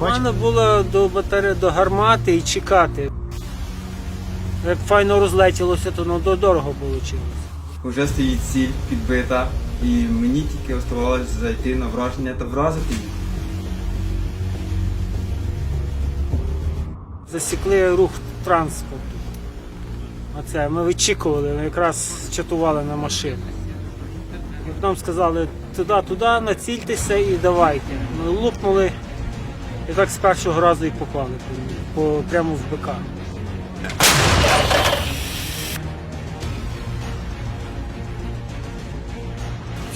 Можна було до батареї, до гармати і чекати. Як файно розлетілося, то ну, дорого вийшло. Уже стоїть ціль підбита, і мені тільки оставалось зайти на враження та вразити їх. Засікли рух транспорту. Оце ми вичікували, ми якраз чатували на машини. Як нам сказали, туди, туди, націльтеся і давайте. Ми лупнули і так з першого разу і попали по, по, прямо в БК.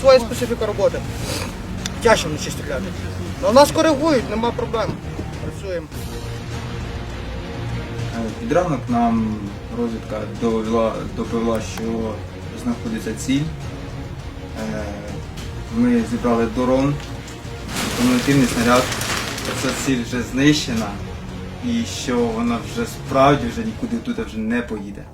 Своя специфіка роботи. Тяжко вночі стріляти. Ну нас коригують, нема проблем. Працюємо. Е, Під ранок нам розвідка довела, доповіла, що знаходиться ціль. Е, Ми зібрали дрон, кумулятивний снаряд. Ця ціль вже знищена і що вона вже справді вже нікуди тут вже не поїде.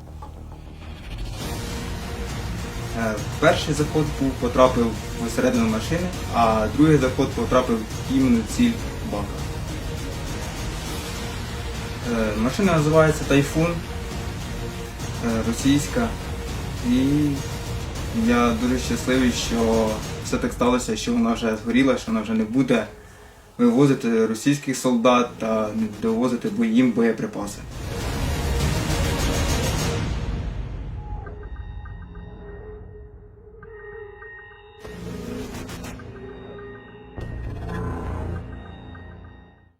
Е, Перший заход потрапив всередину машини, а другий заход потрапив в іменно ціль бака. Е, Машина називається Тайфун, е, російська. І я дуже щасливий, що все так сталося, що вона вже згоріла, що вона вже не буде вивозити російських солдат та довозити їм боєприпаси.